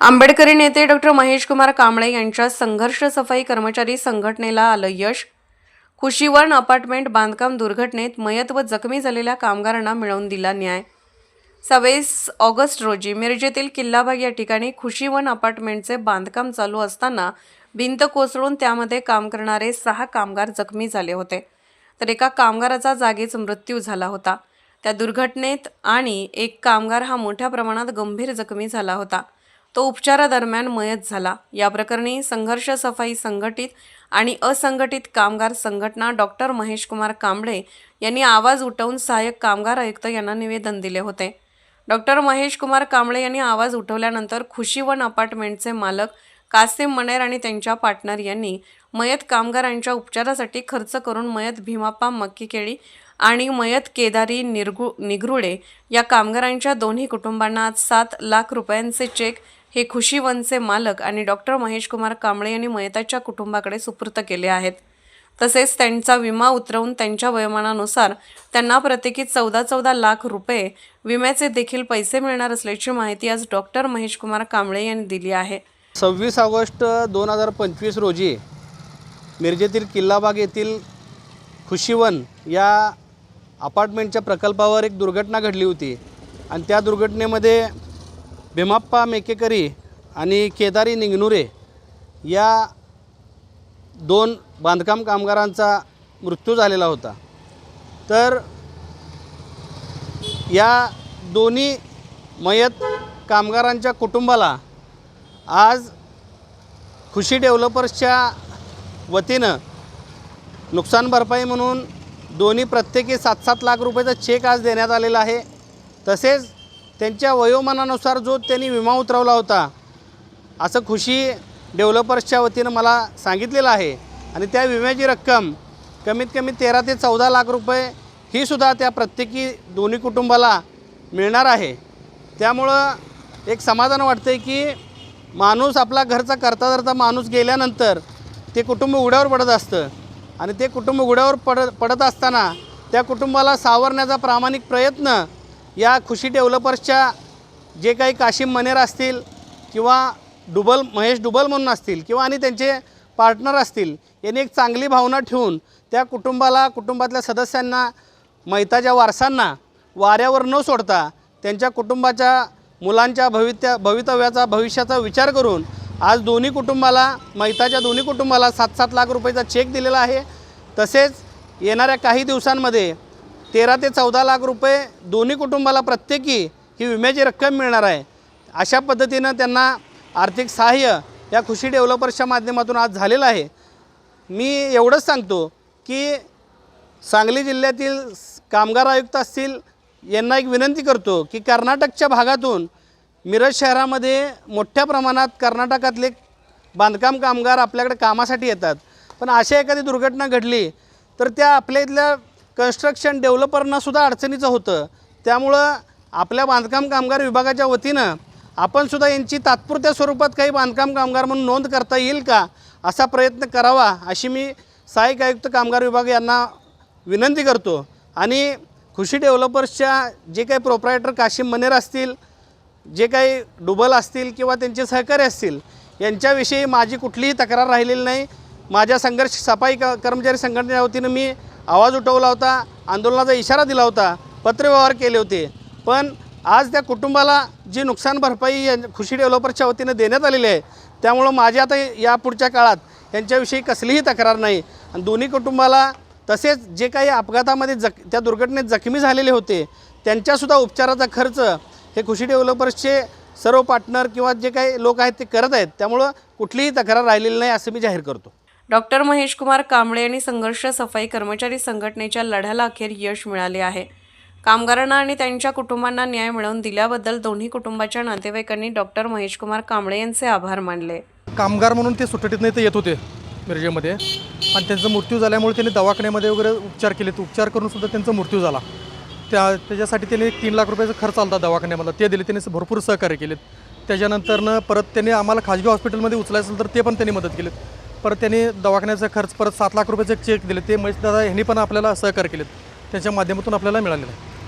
आंबेडकरी नेते डॉक्टर महेश कुमार कांबळे यांच्या संघर्ष सफाई कर्मचारी संघटनेला आलं यश. खुशीवन अपार्टमेंट बांधकाम दुर्घटनेत मयत व जखमी झालेल्या कामगारांना मिळवून दिला न्याय. सव्वीस ऑगस्ट रोजी मिरजेतील किल्लाबाग या ठिकाणी खुशीवन अपार्टमेंटचे बांधकाम चालू असताना भिंत कोसळून त्यामध्ये काम करणारे सहा कामगार जखमी झाले होते. तर एका कामगाराचा जागीच मृत्यू झाला होता. त्या दुर्घटनेत आणि एक कामगार हा मोठ्या प्रमाणात गंभीर जखमी झाला होता. तो उपचारादरम्यान मयत झाला. या प्रकरणी संघर्ष सफाई संघटित आणि असंघटित कामगार संघटना डॉक्टर महेश कुमार कांबळे यांनी आवाज उठवून सहाय्यक कामगार आयुक्त यांना निवेदन दिले होते. डॉक्टर महेश कुमार कांबळे यांनी आवाज उठवल्यानंतर खुशीवन अपार्टमेंटचे मालक कासिम मनेर आणि त्यांच्या पार्टनर यांनी मयत कामगारांच्या उपचारासाठी खर्च करून मयत भीमाप्पा मक्कीकेळी आणि मयत केदारी निरगु निगरुडे या कामगारांच्या दोन्ही कुटुंबांना आज सात लाख रुपयांचे चेक हे खुशीवनचे मालक आणि डॉक्टर महेश कुमार कांबळे यांनी मयताच्या कुटुंबाकडे सुपूर्त केले आहेत. तसेच त्यांचा विमा उतरवून त्यांच्या वयोमानानुसार त्यांना प्रत्येकी चौदा चौदा लाख रुपये विम्याचे देखील पैसे मिळणार असल्याची माहिती आज डॉक्टर महेश कुमार कांबळे यांनी दिली आहे. सव्वीस ऑगस्ट दोन हजार पंचवीस रोजी मिरजेतील किल्लाबाग येथील खुशीवन या अपार्टमेंटच्या प्रकल्पावर एक दुर्घटना घडली होती. आणि त्या दुर्घटनेमध्ये भीमाप्पा मेकेकरी आणि केदारी निंगनुरे या दोन बांधकाम कामगारांचा मृत्यू झालेला होता. तर या दोन्ही मयत कामगारांच्या कुटुंबाला आज खुशी डेव्हलपर्सच्या वतीनं नुकसान भरपाई म्हणून दोन्ही प्रत्येकी सात सात लाख रुपयाचा चेक आज देण्यात आलेला आहे. तसेच त्यांच्या वयोमानानुसार जो त्यांनी विमा उतरवला होता असं खुशी डेव्हलपर्सच्या वतीनं मला सांगितलेलं आहे. आणि त्या विम्याची रक्कम कमीत कमी तेरा ते चौदा लाख रुपये ही सुद्धा त्या प्रत्येकी दोन्ही कुटुंबाला मिळणार आहे. त्यामुळं एक समाधान वाटतं आहे की माणूस आपला घरचा करता धरता माणूस गेल्यानंतर ते कुटुंब उघड्यावर पडत असतं. आणि ते कुटुंब उघड्यावर पड पडत असताना त्या कुटुंबाला सावरण्याचा प्रामाणिक प्रयत्न या खुशी डेव्हलपर्सच्या जे काही काशिम मनेर असतील किंवा डुबल महेश डुबल म्हणून असतील किंवा आणि त्यांचे पार्टनर असतील यांनी एक चांगली भावना ठेवून त्या कुटुंबाला कुटुंबातल्या सदस्यांना मैताच्या वारसांना वाऱ्यावर न सोडता त्यांच्या कुटुंबाच्या मुलांच्या भवित्या भवितव्याचा भविष्याचा विचार करून आज दोन्ही कुटुंबाला मैताच्या दोन्ही कुटुंबाला सात सात लाख रुपयाचा चेक दिलेला आहे. तसेच येणाऱ्या काही दिवसांमध्ये तेरा ते चौदा लाख रुपये दोन्ही कुटुंबाला प्रत्येकी ही विम्याची रक्कम मिळणार आहे. अशा पद्धतीनं त्यांना आर्थिक सहाय्य या खुशी डेव्हलपर्सच्या माध्यमातून आज झालेलं आहे. मी एवढंच सांगतो की सांगली जिल्ह्यातील कामगार आयुक्त असतील यांना एक विनंती करतो की कर्नाटकच्या भागातून मिरज शहरामध्ये मोठ्या प्रमाणात कर्नाटकातले बांधकाम कामगार आपल्याकडे कामासाठी येतात. पण अशा एखादी दुर्घटना घडली तर त्या आपल्या इथल्या कन्स्ट्रक्शन डेव्हलपरनासुद्धा अडचणीचं होतं. त्यामुळं आपल्या बांधकाम कामगार विभागाच्या वतीनं आपणसुद्धा यांची तात्पुरत्या स्वरूपात काही बांधकाम कामगार म्हणून नोंद करता येईल का असा प्रयत्न करावा अशी मी सहाय्यक आयुक्त कामगार विभाग यांना विनंती करतो. आणि खुशी डेव्हलपर्सच्या जे काही प्रोप्रायटर काशिम मनेर असतील जे काही डुबल असतील किंवा त्यांचे सहकारी असतील यांच्याविषयी माझी कुठलीही तक्रार राहिलेली नाही. माझ्या संघर्ष सफाई क कर्मचारी संघटनेच्या वतीनं मी आवाज उठवला होता आंदोलनाचा इशारा दिला होता पत्रव्यवहार केले होते. पण आज त्या कुटुंबाला जी नुकसान भरपाई खुशी डेव्हलपरच्या वतीनं देण्यात आलेली आहे त्यामुळं माझ्या आता या पुढच्या काळात यांच्याविषयी कसलीही तक्रार नाही. आणि दोन्ही कुटुंबाला तसेच जे काही अपघातामध्ये जख त्या दुर्घटनेत जखमी झालेले होते त्यांच्यासुद्धा उपचाराचा खर्च हे खुशी डेव्हलपर्सचे सर्व पार्टनर किंवा जे काही लोक आहेत ते करत आहेत त्यामुळं कुठलीही तक्रार राहिलेली नाही असं मी जाहीर करतो. डॉक्टर महेश कुमार कांबळे आणि संघर्ष सफाई कर्मचारी संघटनेच्या लढ्याला अखेर यश मिळाले आहे. कामगारांना आणि त्यांच्या कुटुंबांना न्याय मिळवून दिल्याबद्दल दोन्ही कुटुंबाच्या नातेवाईकांनी डॉक्टर महेश कुमार कांबळे यांचे आभार मानले. कामगार म्हणून ते सुटटीत नाही ते येत होते मिरजेमध्ये. आणि त्यांचा मृत्यू झाल्यामुळे त्यांनी दवाखान्यामध्ये वगैरे उपचार केले उपचार करून सुद्धा त्यांचा मृत्यू झाला. त्या त्याच्यासाठी त्यांनी तीन लाख रुपयाचा खर्च आला होता दवाखान्यामधला. ते दिले त्यांनी भरपूर सहकार्य केलेत. त्याच्यानंतरनं परत त्यांनी आम्हाला खाजगी हॉस्पिटलमध्ये उचलायचं असेल तर ते पण त्यांनी मदत केली परत त्यांनी दवाखान्याचा खर्च परत सात लाख रुपयाचे चेक दिले. ते महेश दादा ह्यांनी पण आपल्याला सहकार्य केलेत त्यांच्या माध्यमातून आपल्याला मिळालेलं आहे.